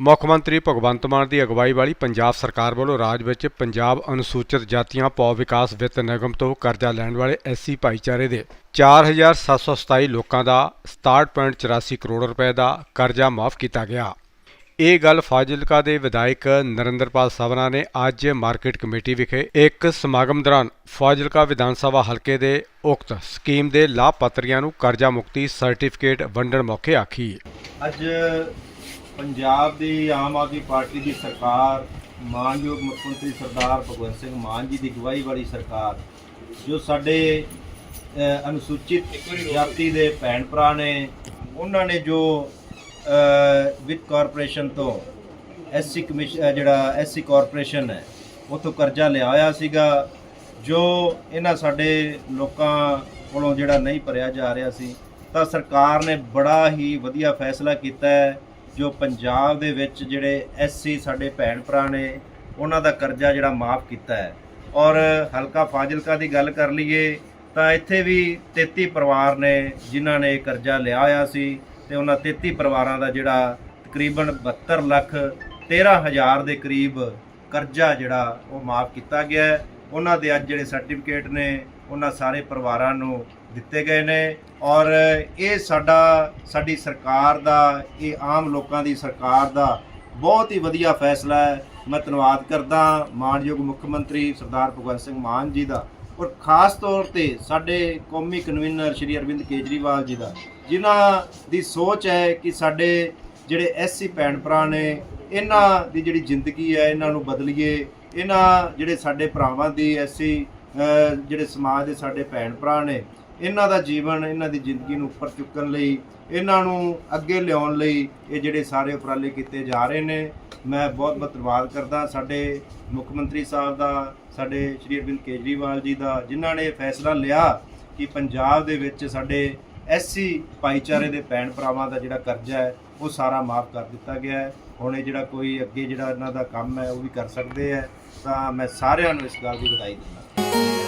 ਮੁੱਖ ਮੰਤਰੀ ਭਗਵੰਤ ਮਾਨ ਦੀ ਅਗਵਾਈ ਵਾਲੀ ਪੰਜਾਬ ਸਰਕਾਰ ਵੱਲੋਂ ਰਾਜ ਵਿੱਚ ਪੰਜਾਬ ਅਨੁਸੂਚਿਤ ਜਾਤੀਆਂ ਪੌ ਵਿਕਾਸ ਵਿੱਤ ਨਿਗਮ ਤੋਂ ਕਰਜ਼ਾ ਲੈਣ ਵਾਲੇ ਐਸਸੀ ਭਾਈਚਾਰੇ ਦੇ 4727 ਲੋਕਾਂ ਦਾ 67.84 ਕਰੋੜ ਰੁਪਏ ਦਾ ਕਰਜ਼ਾ ਮਾਫ ਕੀਤਾ ਗਿਆ। ਇਹ ਗੱਲ ਫਾਜ਼ਿਲਕਾ ਦੇ ਵਿਧਾਇਕ ਨਰਿੰਦਰਪਾਲ ਸਵਨਾ ਨੇ ਅੱਜ ਮਾਰਕੀਟ ਕਮੇਟੀ ਵਿਖੇ ਇੱਕ ਸਮਾਗਮ ਦੌਰਾਨ ਫਾਜ਼ਿਲਕਾ ਵਿਧਾਨ ਸਭਾ ਹਲਕੇ ਦੇ ਉਕਤ ਸਕੀਮ ਦੇ ਲਾਭਪਾਤਰੀਆਂ ਨੂੰ ਕਰਜ਼ਾ ਮੁਕਤੀ ਸਰਟੀਫਿਕੇਟ ਵੰਡਣ ਮੌਕੇ ਆਖੀ। ਅੱਜ ਪੰਜਾਬ ਦੀ ਆਮ ਆਦਮੀ ਪਾਰਟੀ ਦੀ ਸਰਕਾਰ, ਮਾਨਯੋਗ ਮੁੱਖ ਮੰਤਰੀ ਸਰਦਾਰ ਭਗਵੰਤ ਸਿੰਘ ਮਾਨ ਜੀ ਦੀ ਅਗਵਾਈ ਵਾਲੀ ਸਰਕਾਰ, ਜੋ ਸਾਡੇ ਅਨੁਸੂਚਿਤ ਜਾਤੀ ਦੇ ਭੈਣ ਭਰਾ ਨੇ, ਉਹਨਾਂ ਨੇ ਜੋ ਵਿੱਤ ਕਾਰਪੋਰੇਸ਼ਨ ਤੋਂ ਐਸਸੀ ਕਮਿਸ਼ਨ ਜਿਹੜਾ ਐਸਸੀ ਕਾਰਪੋਰੇਸ਼ਨ ਹੈ, ਉਥੋਂ ਕਰਜ਼ਾ ਲਿਆ ਹੋਇਆ ਸੀਗਾ, ਜੋ ਇਹਨਾਂ ਸਾਡੇ ਲੋਕਾਂ ਕੋਲੋਂ ਜਿਹੜਾ ਨਹੀਂ ਭਰਿਆ ਜਾ ਰਿਹਾ ਸੀ, ਤਾਂ ਸਰਕਾਰ ਨੇ ਬੜਾ ਹੀ ਵਧੀਆ ਫੈਸਲਾ ਕੀਤਾ ਹੈ ਜੋ ਪੰਜਾਬ ਦੇ ਵਿੱਚ ਜਿਹੜੇ ਐਸਸੀ ਸਾਡੇ ਭੈਣ ਭਰਾ ਨੇ, ਉਹਨਾਂ ਦਾ ਕਰਜ਼ਾ ਜਿਹੜਾ ਮਾਫ ਕੀਤਾ ਹੈ। ਔਰ ਹਲਕਾ ਫਾਜ਼ਿਲਕਾ ਦੀ ਗੱਲ ਕਰ ਲਈਏ, ਤਾਂ ਇੱਥੇ ਵੀ 33 ਪਰਿਵਾਰ ਨੇ ਜਿਨ੍ਹਾਂ ਨੇ ਕਰਜ਼ਾ ਲਿਆ ਹੋਇਆ ਸੀ ਤੇ ਉਹਨਾਂ 33 ਪਰਿਵਾਰਾਂ ਦਾ ਜਿਹੜਾ ਤਕਰੀਬਨ 72 ਲੱਖ 13 ਹਜ਼ਾਰ ਦੇ ਕਰੀਬ ਕਰਜ਼ਾ ਜਿਹੜਾ ਉਹ ਮਾਫ ਕੀਤਾ ਗਿਆ ਉਹਨਾਂ ਦੇ ਅੱਜ ਜਿਹੜੇ ਸਰਟੀਫਿਕੇਟ ਨੇ, ਉਹਨਾਂ ਸਾਰੇ ਪਰਿਵਾਰਾਂ ਨੂੰ ਦਿੱਤੇ ਗਏ ਨੇ ਔਰ ਇਹ ਸਾਡਾ, ਸਾਡੀ ਸਰਕਾਰ ਦਾ, ਇਹ ਆਮ ਲੋਕਾਂ ਦੀ ਸਰਕਾਰ ਦਾ ਬਹੁਤ ਹੀ ਵਧੀਆ ਫੈਸਲਾ ਹੈ। ਮੈਂ ਧੰਨਵਾਦ ਕਰਦਾ ਮਾਨਯੋਗ ਮੁੱਖ ਮੰਤਰੀ ਸਰਦਾਰ ਭਗਵੰਤ ਸਿੰਘ ਮਾਨ ਜੀ ਦਾ ਔਰ ਖਾਸ ਤੌਰ ਤੇ ਸਾਡੇ ਕੌਮੀ ਕਨਵੀਨਰ ਸ਼੍ਰੀ ਅਰਵਿੰਦ ਕੇਜਰੀਵਾਲ ਜੀ ਦਾ, ਜਿਨ੍ਹਾਂ ਦੀ ਸੋਚ ਹੈ ਕਿ ਸਾਡੇ ਜਿਹੜੇ ਐਸਸੀ ਭੈਣ ਭਰਾ ਨੇ, ਇਹਨਾਂ ਦੀ ਜਿਹੜੀ ਜ਼ਿੰਦਗੀ ਹੈ, ਇਹਨਾਂ ਨੂੰ ਬਦਲੀਏ। ਇਹਨਾਂ ਜਿਹੜੇ ਸਾਡੇ ਭਰਾਵਾਂ ਦੀ ਐਸੀ ਜਿਹੜੇ ਸਮਾਜ ਦੇ ਸਾਡੇ ਭੈਣ ਭਰਾ ਨੇ ਇਹਨਾਂ ਦਾ ਜੀਵਨ, ਇਹਨਾਂ ਦੀ ਜ਼ਿੰਦਗੀ ਨੂੰ ਉੱਪਰ ਚੁੱਕਣ ਲਈ, ਇਹਨਾਂ ਨੂੰ ਅੱਗੇ ਲਿਆਉਣ ਲਈ ਇਹ ਜਿਹੜੇ ਸਾਰੇ ਉਪਰਾਲੇ ਕੀਤੇ ਜਾ ਰਹੇ ਨੇ। ਮੈਂ ਬਹੁਤ ਬਹੁਤ ਧੰਨਵਾਦ ਕਰਦਾ ਸਾਡੇ ਮੁੱਖ ਮੰਤਰੀ ਸਾਹਿਬ ਦਾ, ਸਾਡੇ ਸ਼੍ਰੀ ਅਰਵਿੰਦ ਕੇਜਰੀਵਾਲ ਜੀ ਦਾ, ਜਿਨ੍ਹਾਂ ਨੇ ਇਹ ਫੈਸਲਾ ਲਿਆ ਕਿ ਪੰਜਾਬ ਦੇ ਵਿੱਚ ਸਾਡੇ ਐਸਸੀ ਭਾਈਚਾਰੇ ਦੇ ਭੈਣ ਭਰਾਵਾਂ ਦਾ ਜਿਹੜਾ ਕਰਜ਼ਾ ਹੈ, ਉਹ ਸਾਰਾ ਮਾਫ ਕਰ ਦਿੱਤਾ ਗਿਆ ਹੈ। ਹੁਣ ਇਹ ਜਿਹੜਾ ਕੋਈ ਅੱਗੇ ਜਿਹੜਾ ਇਹਨਾਂ ਦਾ ਕੰਮ ਹੈ, ਉਹ ਵੀ ਕਰ ਸਕਦੇ ਹੈ। ਤਾਂ ਮੈਂ ਸਾਰਿਆਂ ਨੂੰ ਇਸ ਗੱਲ ਦੀ ਵਧਾਈ ਦਿੰਦਾ।